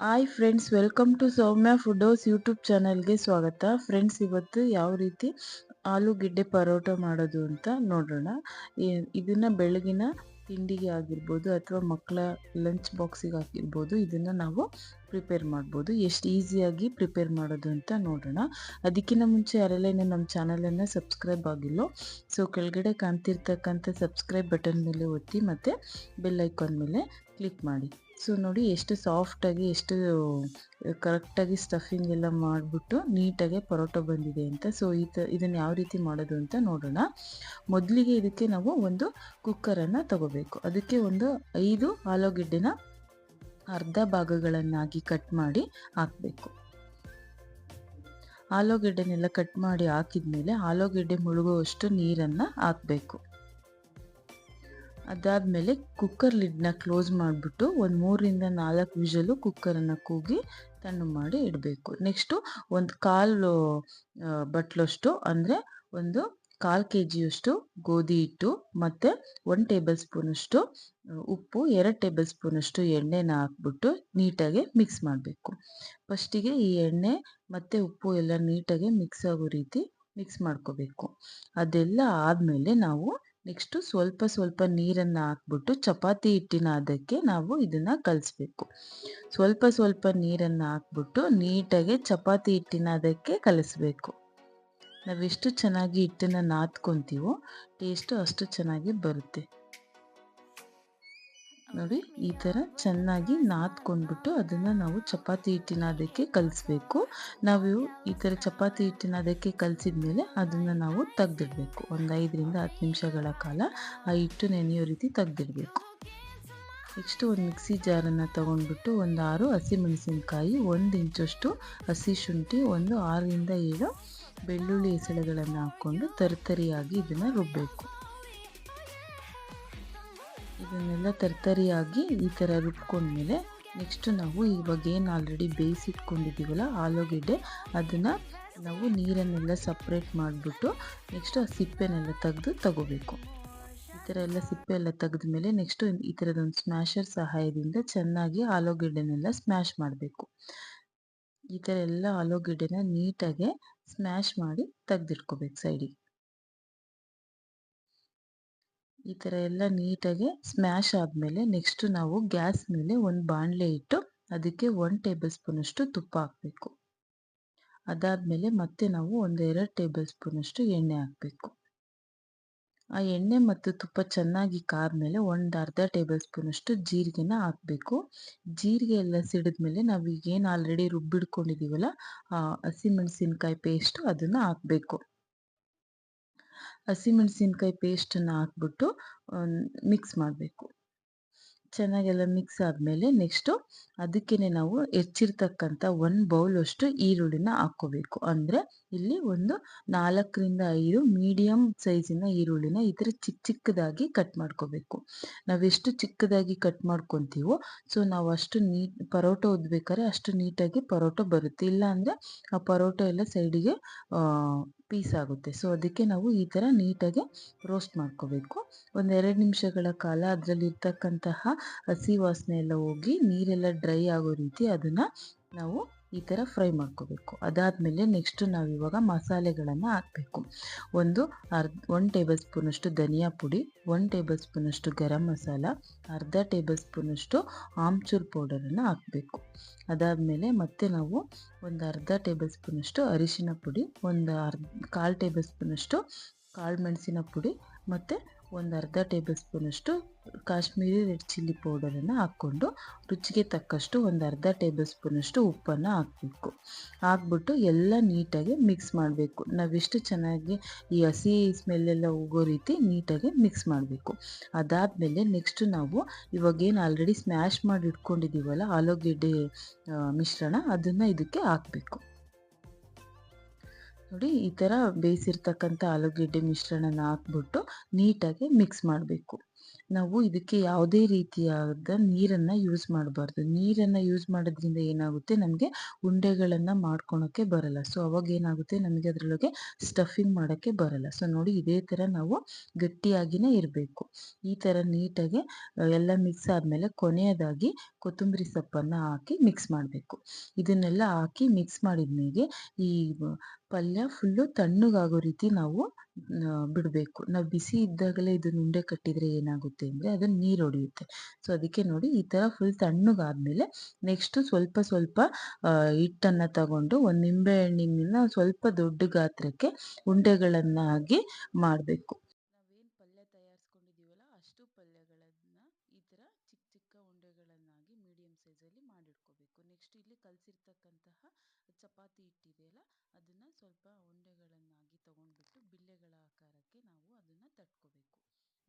Hi friends welcome to Soumya food house YouTube ಚಾನಲ್ಗೆ ಸ್ವಾಗತ. Friends ಇವತ್ತು ಯಾವ ರೀತಿ ಆಲೂಗೆಡ್ಡೆ ಪರೋಟ ಮಾಡೋದು ಅಂತ ನೋಡೋಣ. ಇದನ್ನು ಬೆಳಗಿನ ತಿಂಡಿಗೆ ಆಗಿರ್ಬೋದು ಅಥವಾ ಮಕ್ಕಳ ಲಂಚ್ ಬಾಕ್ಸಿಗೆ ಆಗಿರ್ಬೋದು ಇದನ್ನು ನಾವು ಪ್ರಿಪೇರ್ ಮಾಡ್ಬೋದು. ಎಷ್ಟು ಈಸಿಯಾಗಿ ಪ್ರಿಪೇರ್ ಮಾಡೋದು ಅಂತ ನೋಡೋಣ. ಅದಕ್ಕಿಂತ ಮುಂಚೆ ಯಾರೆಲ್ಲ ಇನ್ನು ನಮ್ಮ ಚಾನಲನ್ನು ಸಬ್ಸ್ಕ್ರೈಬ್ ಆಗಿಲ್ಲೋ ಸೊ ಕೆಳಗಡೆ ಕಾಣ್ತಿರ್ತಕ್ಕಂಥ ಸಬ್ಸ್ಕ್ರೈಬ್ ಬಟನ್ ಮೇಲೆ ಒತ್ತಿ ಮತ್ತು ಬೆಲ್ ಐಕಾನ್ ಮೇಲೆ ಕ್ಲಿಕ್ ಮಾಡಿ. ಸೊ ನೋಡಿ ಎಷ್ಟು ಸಾಫ್ಟಾಗಿ ಎಷ್ಟು ಕರೆಕ್ಟಾಗಿ ಸ್ಟಫಿಂಗ್ ಎಲ್ಲ ಮಾಡಿಬಿಟ್ಟು ನೀಟಾಗಿ ಪರೋಟ ಬಂದಿದೆ ಅಂತ. ಸೊ ಈ ತ, ಇದನ್ನು ಯಾವ ರೀತಿ ಮಾಡೋದು ಅಂತ ನೋಡೋಣ. ಮೊದಲಿಗೆ ಇದಕ್ಕೆ ನಾವು ಒಂದು ಕುಕ್ಕರನ್ನು ತಗೋಬೇಕು. ಅದಕ್ಕೆ ಒಂದು ಐದು ಆಲೂಗೆಡ್ಡೆನ ಅರ್ಧ ಭಾಗಗಳನ್ನಾಗಿ ಕಟ್ ಮಾಡಿ ಹಾಕಬೇಕು. ಆಲೂಗಡ್ಡೆನೆಲ್ಲ ಕಟ್ ಮಾಡಿ ಹಾಕಿದ್ಮೇಲೆ ಆಲೂಗೆಡ್ಡೆ ಮುಳುಗುವಷ್ಟು ನೀರನ್ನು ಹಾಕಬೇಕು. ಅದಾದಮೇಲೆ ಕುಕ್ಕರ್ ಲಿಡ್ನ ಕ್ಲೋಸ್ ಮಾಡಿಬಿಟ್ಟು ಒಂದು ಮೂರರಿಂದ ನಾಲ್ಕು ವಿಷಲು ಕುಕ್ಕರನ್ನು ಕೂಗಿ ತಣ್ಣು ಮಾಡಿ ಇಡಬೇಕು. ನೆಕ್ಸ್ಟು ಒಂದು ಕಾಲು ಬಟ್ಲಷ್ಟು ಅಂದರೆ ಒಂದು ಕಾಲು ಕೆ ಜಿಯಷ್ಟು ಗೋಧಿ ಹಿಟ್ಟು ಮತ್ತು ಒಂದು ಟೇಬಲ್ ಸ್ಪೂನಷ್ಟು ಉಪ್ಪು, ಎರಡು ಟೇಬಲ್ ಸ್ಪೂನಷ್ಟು ಎಣ್ಣೆನ ಹಾಕ್ಬಿಟ್ಟು ನೀಟಾಗಿ ಮಿಕ್ಸ್ ಮಾಡಬೇಕು. ಫಸ್ಟಿಗೆ ಈ ಎಣ್ಣೆ ಮತ್ತು ಉಪ್ಪು ಎಲ್ಲ ನೀಟಾಗಿ ಮಿಕ್ಸ್ ಆಗೋ ರೀತಿ ಮಿಕ್ಸ್ ಮಾಡ್ಕೋಬೇಕು. ಅದೆಲ್ಲ ಆದಮೇಲೆ ನಾವು ನೆಕ್ಸ್ಟು ಸ್ವಲ್ಪ ಸ್ವಲ್ಪ ನೀರನ್ನು ಹಾಕ್ಬಿಟ್ಟು ಚಪಾತಿ ಹಿಟ್ಟಿನ ಅದಕ್ಕೆ ನಾವು ಇದನ್ನು ಕಲಿಸ್ಬೇಕು. ಸ್ವಲ್ಪ ಸ್ವಲ್ಪ ನೀರನ್ನು ಹಾಕ್ಬಿಟ್ಟು ನೀಟಾಗಿ ಚಪಾತಿ ಹಿಟ್ಟಿನ ಅದಕ್ಕೆ ಕಲಿಸ್ಬೇಕು. ನಾವೆಷ್ಟು ಚೆನ್ನಾಗಿ ಹಿಟ್ಟನ್ನು ನಾದ್ಕೊತೀವೋ ಟೇಸ್ಟು ಅಷ್ಟು ಚೆನ್ನಾಗಿ ಬರುತ್ತೆ. ನೋಡಿ, ಈ ಥರ ಚೆನ್ನಾಗಿ ನಾದ್ಕೊಂಡ್ಬಿಟ್ಟು ಅದನ್ನು ನಾವು ಚಪಾತಿ ಹಿಟ್ಟಿನ ಅದಕ್ಕೆ ಕಲಿಸ್ಬೇಕು. ನಾವು ಈ ಥರ ಚಪಾತಿ ಹಿಟ್ಟಿನ ಅದಕ್ಕೆ ಕಲಿಸಿದ್ಮೇಲೆ ಅದನ್ನು ನಾವು ತೆಗ್ದಿಡಬೇಕು. ಒಂದು ಐದರಿಂದ ಹತ್ತು ನಿಮಿಷಗಳ ಕಾಲ ಆ ಹಿಟ್ಟು ನೆನೆಯೋ ರೀತಿ ತೆಗ್ದಿಡಬೇಕು. ನೆಕ್ಸ್ಟು ಒಂದು ಮಿಕ್ಸಿ ಜಾರನ್ನು ತೊಗೊಂಡ್ಬಿಟ್ಟು ಒಂದು ಆರು ಹಸಿಮೆಣಸಿನ್ಕಾಯಿ ಒಂದು ಇಂಚಷ್ಟು ಹಸಿ ಶುಂಠಿ, ಒಂದು ಆರರಿಂದ ಏಳು ಬೆಳ್ಳುಳ್ಳಿ ಎಸಳುಗಳನ್ನು ಹಾಕ್ಕೊಂಡು ತರ್ತರಿಯಾಗಿ ಇದನ್ನು ರುಬ್ಬಬೇಕು ಇದನ್ನೆಲ್ಲ ತರ್ತರಿಯಾಗಿ ಈ ಥರ ರುಬ್ಕೊಂಡ್ಮೇಲೆ ನೆಕ್ಸ್ಟು ನಾವು ಇವಾಗ ಏನು ಆಲ್ರೆಡಿ ಬೇಯಿಸಿಟ್ಕೊಂಡಿದ್ದೀವಲ್ಲ ಆಲೂಗೆಡ್ಡೆ, ಅದನ್ನು ನಾವು ನೀರನ್ನೆಲ್ಲ ಸಪ್ರೇಟ್ ಮಾಡಿಬಿಟ್ಟು ನೆಕ್ಸ್ಟು ಆ ಸಿಪ್ಪೆನೆಲ್ಲ ತೆಗೆದು ತಗೋಬೇಕು. ಈ ಥರ ಎಲ್ಲ ಸಿಪ್ಪೆ ಎಲ್ಲ ತೆಗೆದ ಮೇಲೆ ನೆಕ್ಸ್ಟು ಈ ಥರದೊಂದು ಸ್ಮ್ಯಾಶರ್ ಸಹಾಯದಿಂದ ಚೆನ್ನಾಗಿ ಆಲೂಗೆಡ್ಡೆನೆಲ್ಲ ಸ್ಮ್ಯಾಶ್ ಮಾಡಬೇಕು. ಈ ಥರ ಎಲ್ಲ ಆಲೂಗೆಡ್ಡೆನ ನೀಟಾಗೆ ಸ್ಮ್ಯಾಶ್ ಮಾಡಿ ತೆಗೆದಿಟ್ಕೋಬೇಕು ಸೈಡಿಗೆ ಈ ಥರ ಎಲ್ಲ ನೀಟಾಗಿ ಸ್ಮ್ಯಾಶ್ ಆದಮೇಲೆ ನೆಕ್ಸ್ಟು ನಾವು ಗ್ಯಾಸ್ ಮೇಲೆ ಒಂದು ಬಾಣಲೆ ಇಟ್ಟು ಅದಕ್ಕೆ ಒನ್ ಟೇಬಲ್ ಸ್ಪೂನಷ್ಟು ತುಪ್ಪ ಹಾಕಬೇಕು. ಅದಾದಮೇಲೆ ಮತ್ತೆ ನಾವು ಒಂದು ಎರಡು ಟೇಬಲ್ ಸ್ಪೂನಷ್ಟು ಎಣ್ಣೆ ಹಾಕಬೇಕು. ಆ ಎಣ್ಣೆ ಮತ್ತು ತುಪ್ಪ ಚೆನ್ನಾಗಿ ಕಾದ್ಮೇಲೆ ಒಂದು ಅರ್ಧ ಟೇಬಲ್ ಸ್ಪೂನಷ್ಟು ಜೀರಿಗೆನ ಹಾಕಬೇಕು. ಜೀರಿಗೆ ಎಲ್ಲ ಸಿಡಿದ್ಮೇಲೆ ನಾವು ಈಗೇನು ಆಲ್ರೆಡಿ ರುಬ್ಬಿಡ್ಕೊಂಡಿದ್ದೀವಲ್ಲ ಹಸಿಮೆಣಸಿನ್ಕಾಯಿ ಪೇಸ್ಟು ಅದನ್ನು ಹಾಕಬೇಕು. ಹಸಿಮೆಣಸಿನ್ಕಾಯಿ ಪೇಸ್ಟನ್ನು ಹಾಕ್ಬಿಟ್ಟು ಮಿಕ್ಸ್ ಮಾಡಬೇಕು. ಚೆನ್ನಾಗೆಲ್ಲ ಮಿಕ್ಸ್ ಆದಮೇಲೆ ನೆಕ್ಸ್ಟು ಅದಕ್ಕೇ ನಾವು ಹೆಚ್ಚಿರ್ತಕ್ಕಂಥ ಒಂದು ಬೌಲಷ್ಟು ಈರುಳ್ಳಿನ ಹಾಕ್ಕೋಬೇಕು. ಅಂದರೆ ಇಲ್ಲಿ ಒಂದು ನಾಲ್ಕರಿಂದ ಐದು ಮೀಡಿಯಮ್ ಸೈಜಿನ ಈರುಳ್ಳಿನ ಈ ಥರ ಚಿಕ್ಕ ಚಿಕ್ಕದಾಗಿ ಕಟ್ ಮಾಡ್ಕೋಬೇಕು. ನಾವೆಷ್ಟು ಚಿಕ್ಕದಾಗಿ ಕಟ್ ಮಾಡ್ಕೊತೀವೋ ಸೊ ನಾವು ಅಷ್ಟು ನೀಟ್, ಪರೋಟ ಉದ್ಬೇಕಾದ್ರೆ ಅಷ್ಟು ನೀಟಾಗಿ ಪರೋಟ ಬರುತ್ತೆ. ಇಲ್ಲ ಅಂದರೆ ಆ ಪರೋಟ ಎಲ್ಲ ಸೈಡಿಗೆ ಪೀಸ್ ಆಗುತ್ತೆ. ಸೊ ಅದಕ್ಕೆ ನಾವು ಈ ಥರ ನೀಟಾಗಿ ರೋಸ್ಟ್ ಮಾಡ್ಕೋಬೇಕು. ಒಂದೆರಡು ನಿಮಿಷಗಳ ಕಾಲ ಅದರಲ್ಲಿರ್ತಕ್ಕಂತಹ ಹಸಿ ವಾಸನೆ ಎಲ್ಲ ಹೋಗಿ ನೀರೆಲ್ಲ ಡ್ರೈ ಆಗೋ ರೀತಿ ಅದನ್ನು ನಾವು ಈ ಥರ ಫ್ರೈ ಮಾಡ್ಕೋಬೇಕು. ಅದಾದಮೇಲೆ ನೆಕ್ಸ್ಟು ನಾವು ಇವಾಗ ಮಸಾಲೆಗಳನ್ನು ಹಾಕಬೇಕು. ಒಂದು ಅರ್ಧ ಒನ್ ಟೇಬಲ್ ಸ್ಪೂನಷ್ಟು ಧನಿಯಾ ಪುಡಿ ಒನ್ ಟೇಬಲ್ ಸ್ಪೂನಷ್ಟು ಗರಂ ಮಸಾಲ, ಅರ್ಧ ಟೇಬಲ್ ಸ್ಪೂನಷ್ಟು ಆಮ್ಚೂರ್ ಪೌಡರನ್ನು ಹಾಕಬೇಕು. ಅದಾದಮೇಲೆ ಮತ್ತೆ ನಾವು ಒಂದು ಅರ್ಧ ಟೇಬಲ್ ಸ್ಪೂನಷ್ಟು ಅರಿಶಿನ ಪುಡಿ, ಒಂದು ಅರ್ಧ, ಕಾಲು ಟೇಬಲ್ ಸ್ಪೂನಷ್ಟು ಕಾಳು ಮೆಣಸಿನ ಪುಡಿ ಮತ್ತು ಒಂದು ಅರ್ಧ ಟೇಬಲ್ ಸ್ಪೂನಷ್ಟು ಕಾಶ್ಮೀರಿ ರೆಡ್ ಚಿಲ್ಲಿ ಪೌಡರನ್ನು ಹಾಕ್ಕೊಂಡು ರುಚಿಗೆ ತಕ್ಕಷ್ಟು ಒಂದು ಅರ್ಧ ಟೇಬಲ್ ಸ್ಪೂನಷ್ಟು ಉಪ್ಪನ್ನು ಹಾಕಬೇಕು. ಹಾಕ್ಬಿಟ್ಟು ಎಲ್ಲ ನೀಟಾಗಿ ಮಿಕ್ಸ್ ಮಾಡಬೇಕು. ನಾವೆಷ್ಟು ಚೆನ್ನಾಗಿ ಈ ಹಸಿ ಸ್ಮೆಲ್ಲೆಲ್ಲ ಹೋಗೋ ರೀತಿ ನೀಟಾಗಿ ಮಿಕ್ಸ್ ಮಾಡಬೇಕು. ಅದಾದಮೇಲೆ ನೆಕ್ಸ್ಟು ನಾವು ಇವಾಗೇನು ಆಲ್ರೆಡಿ ಸ್ಮ್ಯಾಶ್ ಮಾಡಿ ಇಟ್ಕೊಂಡಿದ್ದೀವಲ್ಲ ಆಲೂಗೆಡ್ಡೆ ಮಿಶ್ರಣ, ಅದನ್ನು ಇದಕ್ಕೆ ಹಾಕಬೇಕು. ನೋಡಿ, ಈ ಥರ ಬೇಯಿಸಿರ್ತಕ್ಕಂಥ ಆಲೂಗಡ್ಡೆ ಮಿಶ್ರಣನ ಹಾಕ್ಬಿಟ್ಟು ನೀಟಾಗಿ ಮಿಕ್ಸ್ ಮಾಡಬೇಕು. ನಾವು ಇದಕ್ಕೆ ಯಾವುದೇ ರೀತಿಯಾದ ನೀರನ್ನು ಯೂಸ್ ಮಾಡಬಾರ್ದು. ನೀರನ್ನು ಯೂಸ್ ಮಾಡೋದ್ರಿಂದ ಏನಾಗುತ್ತೆ? ನಮಗೆ ಉಂಡೆಗಳನ್ನು ಮಾಡ್ಕೊಳಕ್ಕೆ ಬರಲ್ಲ. ಸೊ ಅವಾಗ ಏನಾಗುತ್ತೆ? ನಮಗೆ ಅದರೊಳಗೆ ಸ್ಟಫಿಂಗ್ ಮಾಡೋಕ್ಕೆ ಬರಲ್ಲ. ಸೊ ನೋಡಿ, ಇದೇ ಥರ ನಾವು ಗಟ್ಟಿಯಾಗಿಯೇ ಇರಬೇಕು. ಈ ಥರ ನೀಟಾಗಿ ಎಲ್ಲ ಮಿಕ್ಸ್ ಆದಮೇಲೆ ಕೊನೆಯದಾಗಿ ಕೊತ್ತಂಬರಿ ಸೊಪ್ಪನ್ನು ಹಾಕಿ ಮಿಕ್ಸ್ ಮಾಡಬೇಕು. ಇದನ್ನೆಲ್ಲ ಹಾಕಿ ಮಿಕ್ಸ್ ಮಾಡಿದ ಮೇಲೆ ಈ ಪಲ್ಯ ಫುಲ್ಲು ತಣ್ಣಗಾಗೋ ರೀತಿ ನಾವು ಬಿಡಬೇಕು. ನಾವು ಬಿಸಿ ಇದ್ದಾಗಲೇ ಇದನ್ನು ಉಂಡೆ ಕಟ್ಟಿದರೆ ಏನಾಗುತ್ತೆ ಅಂದರೆ ಅದು ನೀರು ಒಡೆಯುತ್ತೆ ಸೊ ಅದಕ್ಕೆ ನೋಡಿ ಈ ಥರ ಫುಲ್ ತಣ್ಣಗಾದ್ಮೇಲೆ ನೆಕ್ಸ್ಟು ಸ್ವಲ್ಪ ಸ್ವಲ್ಪ ಹಿಟ್ಟನ್ನು ತಗೊಂಡು ಒಂದು ನಿಂಬೆ ಹಣ್ಣಿನ ಸ್ವಲ್ಪ ದೊಡ್ಡ ಗಾತ್ರಕ್ಕೆ ಉಂಡೆಗಳನ್ನಾಗಿ ಮಾಡಬೇಕು ನಾವೇನು ಪಲ್ಯ ತಯಾರಿಸ್ಕೊಂಡಿದ್ದೀವಲ್ಲ ಅಷ್ಟು ಪಲ್ಯಗಳನ್ನು ಈ ಥರ ಚಿಕ್ಕ ಚಿಕ್ಕ ಉಂಡೆಗಳನ್ನಾಗಿ ಮೀಡಿಯಮ್ ಸೈಜಲ್ಲಿ ಮಾಡಿಟ್ಕೋಬೇಕು ನೆಕ್ಸ್ಟ್ ಇಲ್ಲಿ ಕಲಸಿರ್ತಕ್ಕಂತಹ ಚಪಾತಿ ಹಿಟ್ಟಿದೆಯಲ್ಲ ಅದನ್ನು ಸ್ವಲ್ಪ ಉಂಡೆಗಳನ್ನಾಗಿ ತಗೊಂಡ್ಬಿಟ್ಟು ಬಿಲ್ಲೆಗಳ ಆಕಾರಕ್ಕೆ ನಾವು ಅದನ್ನು ತಟ್ಕೋಬೇಕು.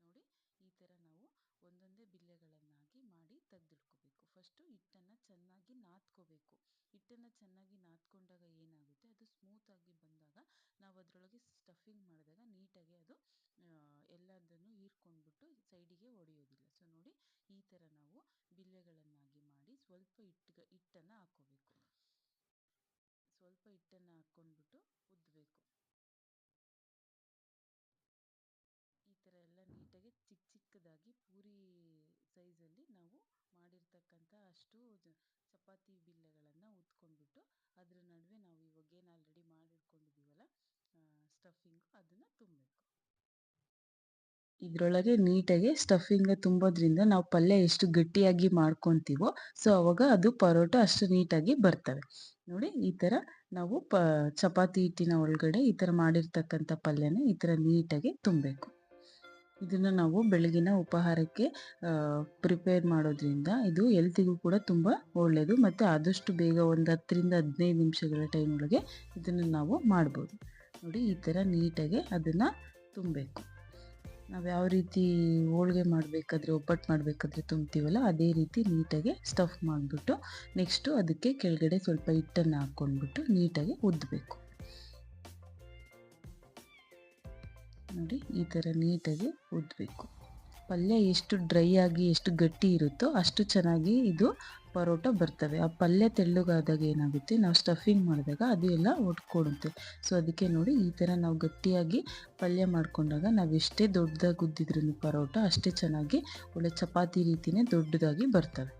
ನೋಡಿ, ಈ ಥರ ನಾವು ಒಂದೊಂದೇ ಬಿಲ್ಲೆಗಳನ್ನಾಗಿ ಮಾಡಿ ತೆಗೆದಿಟ್ಕೋಬೇಕು. ಫಸ್ಟು ಹಿಟ್ಟನ್ನು ಚೆನ್ನಾಗಿ ನಾದ್ಕೋಬೇಕು ಹಿಟ್ಟನ್ನು ಚೆನ್ನಾಗಿ ನಾದ್ಕೊಂಡಾಗ ಏನಾಗುತ್ತೆ? ಅದು ಸ್ಮೂತಾಗಿ ಬಂದಾಗ ನಾವು ಅದರೊಳಗೆ ಸ್ಟಫಿಂಗ್ ಮಾಡಿದಾಗ ನೀಟಾಗಿ ಅದು ಎಲ್ಲದನ್ನು ಹೀರ್ಕೊಂಡ್ಬಿಟ್ಟು ಸೈಡಿಗೆ ಒಡೆಯೋದಿಲ್ಲ. ಸೊ ನೋಡಿ, ಈ ಥರ ನಾವು ಬಿಲ್ಲೆಗಳನ್ನಾಗಿ ಮಾಡಿ ಸ್ವಲ್ಪ ಹಿಟ್ಟು ಹಿಟ್ಟನ್ನು ಹಾಕ್ಕೋಬೇಕು ಸ್ವಲ್ಪ ಹಿಟ್ಟನ್ನು ಹಾಕ್ಕೊಂಡ್ಬಿಟ್ಟು ಉದ್ದಬೇಕು ಈ ಥರ ಎಲ್ಲ ನೀಟಾಗಿ ಚಿಕ್ಕ ಚಿಕ್ಕದಾಗಿ ಪೂರಿ ಸೈಜಲ್ಲಿ ನಾವು ಮಾಡಿರ್ತಕ್ಕಂಥ ಅಷ್ಟು ಚಪಾತಿ ಬಿಲ್ಲೆಗಳನ್ನು ಉತ್ಕೊಂಡ್ಬಿಟ್ಟು ಅದ್ರ ನಡುವೆ ನಾವು ಇವಾಗ ಏನು ಆಲ್ರೆಡಿ ಮಾಡಿಟ್ಕೊಂಡಿದ್ದೀವಲ್ಲ ಸ್ಟಫಿಂಗು ಅದನ್ನು ತುಂಬಬೇಕು. ಇದರೊಳಗೆ ನೀಟಾಗಿ ಸ್ಟಫಿಂಗ್ ತುಂಬೋದ್ರಿಂದ ನಾವು ಪಲ್ಯ ಎಷ್ಟು ಗಟ್ಟಿಯಾಗಿ ಮಾಡ್ಕೊತೀವೋ, ಸೊ ಅವಾಗ ಅದು ಪರೋಟ ಅಷ್ಟು ನೀಟಾಗಿ ಬರ್ತವೆ. ನೋಡಿ ಈ ಥರ ನಾವು ಪ, ಚಪಾತಿ ಹಿಟ್ಟಿನ ಒಳಗಡೆ ಈ ಥರ ಮಾಡಿರ್ತಕ್ಕಂಥ ಪಲ್ಯನ ಈ ಥರ ನೀಟಾಗಿ ತುಂಬಬೇಕು. ಇದನ್ನು ನಾವು ಬೆಳಗಿನ ಉಪಹಾರಕ್ಕೆ ಪ್ರಿಪೇರ್ ಮಾಡೋದ್ರಿಂದ ಇದು ಎಲ್ತಿಗೂ ಕೂಡ ತುಂಬ ಒಳ್ಳೆಯದು ಮತ್ತು ಆದಷ್ಟು ಬೇಗ ಒಂದು ಹತ್ತರಿಂದ ಹದಿನೈದು ನಿಮಿಷಗಳ ಟೈಮ್ ಒಳಗೆ ಇದನ್ನು ನಾವು ಮಾಡ್ಬೋದು. ನೋಡಿ ಈ ಥರ ನೀಟಾಗಿ ಅದನ್ನು ತುಂಬಬೇಕು. ನಾವು ಯಾವ ರೀತಿ ಹೋಳ್ಗೆ ಮಾಡಬೇಕಾದ್ರೆ ಒಬ್ಬಟ್ಟು ಮಾಡಬೇಕಾದ್ರೆ ತುಂಬ್ತೀವಲ್ಲ, ಅದೇ ರೀತಿ ನೀಟಾಗಿ ಸ್ಟಫ್ ಮಾಡಿಬಿಟ್ಟು ನೆಕ್ಸ್ಟು ಅದಕ್ಕೆ ಕೆಳಗಡೆ ಸ್ವಲ್ಪ ಹಿಟ್ಟನ್ನು ಹಾಕ್ಕೊಂಡ್ಬಿಟ್ಟು ನೀಟಾಗಿ ಉದ್ದಬೇಕು ನೋಡಿ, ಈ ಥರ ನೀಟಾಗಿ ಉದ್ದಬೇಕು ಪಲ್ಯ ಎಷ್ಟು ಡ್ರೈ ಆಗಿ ಎಷ್ಟು ಗಟ್ಟಿ ಇರುತ್ತೋ ಅಷ್ಟು ಚೆನ್ನಾಗಿ ಇದು ಪರೋಟ ಬರ್ತವೆ. ಆ ಪಲ್ಯ ತೆಳ್ಳಗಾದಾಗ ಏನಾಗುತ್ತೆ? ನಾವು ಸ್ಟಫಿಂಗ್ ಮಾಡಿದಾಗ ಅದು ಎಲ್ಲ ಒಟ್ಕೊಡುತ್ತೆ. ಸೊ ಅದಕ್ಕೆ ನೋಡಿ ಈ ಥರ ನಾವು ಗಟ್ಟಿಯಾಗಿ ಪಲ್ಯ ಮಾಡಿಕೊಂಡಾಗ ನಾವು ಎಷ್ಟೇ ದೊಡ್ಡದಾಗಿ ಉದ್ದಿದ್ರೂ ಪರೋಟ ಅಷ್ಟೇ ಚೆನ್ನಾಗಿ ಒಳ್ಳೆ ಚಪಾತಿ ರೀತಿಯೇ ದೊಡ್ಡದಾಗಿ ಬರ್ತವೆ.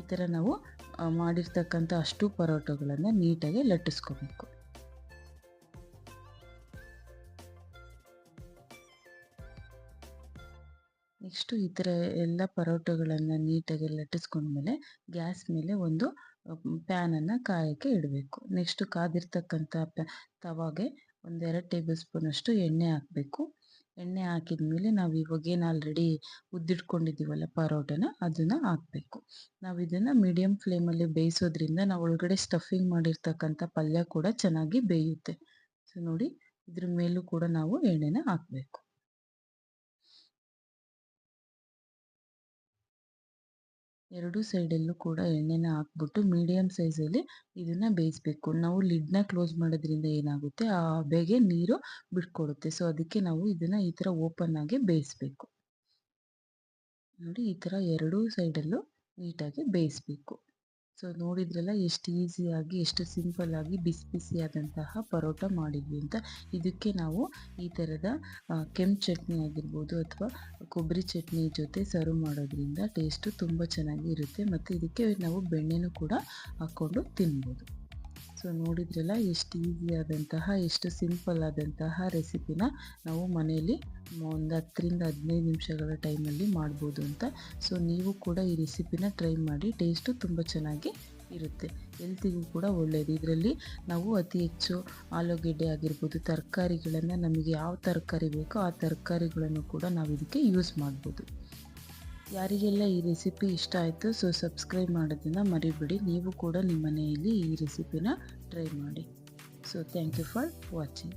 ಈ ಥರ ನಾವು ಮಾಡಿರ್ತಕ್ಕಂಥ ಅಷ್ಟು ಪರೋಟಗಳನ್ನು ನೀಟಾಗಿ ಲಟ್ಟಿಸ್ಕೋಬೇಕು. ನೆಕ್ಸ್ಟು ಈ ಥರ ಎಲ್ಲ ಪರೋಟಗಳನ್ನು ನೀಟಾಗಿ ಲಟ್ಟಿಸ್ಕೊಂಡ್ಮೇಲೆ ಗ್ಯಾಸ್ ಮೇಲೆ ಒಂದು ಪ್ಯಾನನ್ನು ಕಾಯೋಕ್ಕೆ ಇಡಬೇಕು. ನೆಕ್ಸ್ಟು ಕಾದಿರ್ತಕ್ಕಂಥ ಪ್ಯಾ, ತವಾಗೆ ಒಂದೆರಡು ಟೇಬಲ್ ಸ್ಪೂನಷ್ಟು ಎಣ್ಣೆ ಹಾಕಬೇಕು. ಎಣ್ಣೆ ಹಾಕಿದ ಮೇಲೆ ನಾವು ಇವಾಗೇನು ಆಲ್ರೆಡಿ ಉದ್ದಿಟ್ಕೊಂಡಿದ್ದೀವಲ್ಲ ಪರೋಟನ ಅದನ್ನು ಹಾಕಬೇಕು. ನಾವು ಇದನ್ನು ಮೀಡಿಯಮ್ ಫ್ಲೇಮಲ್ಲಿ ಬೇಯಿಸೋದ್ರಿಂದ ನಾವು ಒಳಗಡೆ ಸ್ಟಫಿಂಗ್ ಮಾಡಿರ್ತಕ್ಕಂಥ ಪಲ್ಯ ಕೂಡ ಚೆನ್ನಾಗಿ ಬೇಯುತ್ತೆ. ಸೊ, ನೋಡಿ ಇದ್ರ ಮೇಲೂ ಕೂಡ ನಾವು ಎಣ್ಣೆನ ಹಾಕಬೇಕು. ಎರಡೂ ಸೈಡಲ್ಲೂ ಕೂಡ ಎಣ್ಣೆನ ಹಾಕ್ಬಿಟ್ಟು ಮೀಡಿಯಮ್ ಸೈಜಲ್ಲಿ ಇದನ್ನು ಬೇಯಿಸಬೇಕು. ನಾವು ಲಿಡ್ನ ಕ್ಲೋಸ್ ಮಾಡೋದ್ರಿಂದ ಏನಾಗುತ್ತೆ? ಆ ಹಬೆಗೆ ನೀರು ಬಿಟ್ಕೊಡುತ್ತೆ. ಸೊ, ಅದಕ್ಕೆ ನಾವು ಇದನ್ನು ಈ ಥರ ಓಪನ್ ಆಗಿ ಬೇಯಿಸಬೇಕು. ನೋಡಿ, ಈ ಥರ ಎರಡೂ ಸೈಡಲ್ಲೂ ನೀಟಾಗಿ ಬೇಯಿಸಬೇಕು. ಸೊ ನೋಡಿದ್ರಲ್ಲ ಎಷ್ಟು ಈಸಿಯಾಗಿ ಎಷ್ಟು ಸಿಂಪಲ್ಲಾಗಿ ಬಿಸಿ ಬಿಸಿಯಾದಂತಹ ಪರೋಟ ಮಾಡಿದ್ವಿ ಅಂತ. ಇದಕ್ಕೆ ನಾವು ಈ ಥರದ ಕೆಂಪು ಚಟ್ನಿ ಆಗಿರ್ಬೋದು ಅಥವಾ ಕೊಬ್ಬರಿ ಚಟ್ನಿ ಜೊತೆ ಸರ್ವ್ ಮಾಡೋದ್ರಿಂದ ಟೇಸ್ಟು ತುಂಬ ಚೆನ್ನಾಗಿ ಇರುತ್ತೆ. ಮತ್ತು ಇದಕ್ಕೆ ನಾವು ಬೆಣ್ಣೆನೂ ಕೂಡ ಹಾಕ್ಕೊಂಡು ತಿನ್ಬೋದು. ಸೊ ನೋಡಿದ್ರಲ್ಲ, ಎಷ್ಟು ಈಸಿಯಾದಂತಹ ಎಷ್ಟು ಸಿಂಪಲ್ ಆದಂತಹ ರೆಸಿಪಿನ ನಾವು ಮನೆಯಲ್ಲಿ ಒಂದು ಹತ್ತರಿಂದ ಹದಿನೈದು ನಿಮಿಷಗಳ ಟೈಮಲ್ಲಿ ಮಾಡ್ಬೋದು ಅಂತ. ಸೊ ನೀವು ಕೂಡ ಈ ರೆಸಿಪಿನ ಟ್ರೈ ಮಾಡಿ ಟೇಸ್ಟು ತುಂಬ ಚೆನ್ನಾಗಿ ಇರುತ್ತೆ. ಹೆಲ್ತಿಗೂ ಕೂಡ ಒಳ್ಳೆಯದು ಇದರಲ್ಲಿ ನಾವು ಅತಿ ಹೆಚ್ಚು ಆಲೂಗೆಡ್ಡೆ ಆಗಿರ್ಬೋದು, ತರಕಾರಿಗಳನ್ನು ನಮಗೆ ಯಾವ ತರಕಾರಿ ಬೇಕೋ ಆ ತರಕಾರಿಗಳನ್ನು ಕೂಡ ನಾವು ಇದಕ್ಕೆ ಯೂಸ್ ಮಾಡ್ಬೋದು. ಯಾರಿಗೆಲ್ಲ ಈ ರೆಸಿಪಿ ಇಷ್ಟ ಆಯಿತು ಸೊ ಸಬ್ಸ್ಕ್ರೈಬ್ ಮಾಡೋದನ್ನು ಮರಿಬೇಡಿ. ನೀವು ಕೂಡ ನಿಮ್ಮ ಮನೆಯಲ್ಲಿ ಈ ರೆಸಿಪಿನ ಟ್ರೈ ಮಾಡಿ. So thank you for watching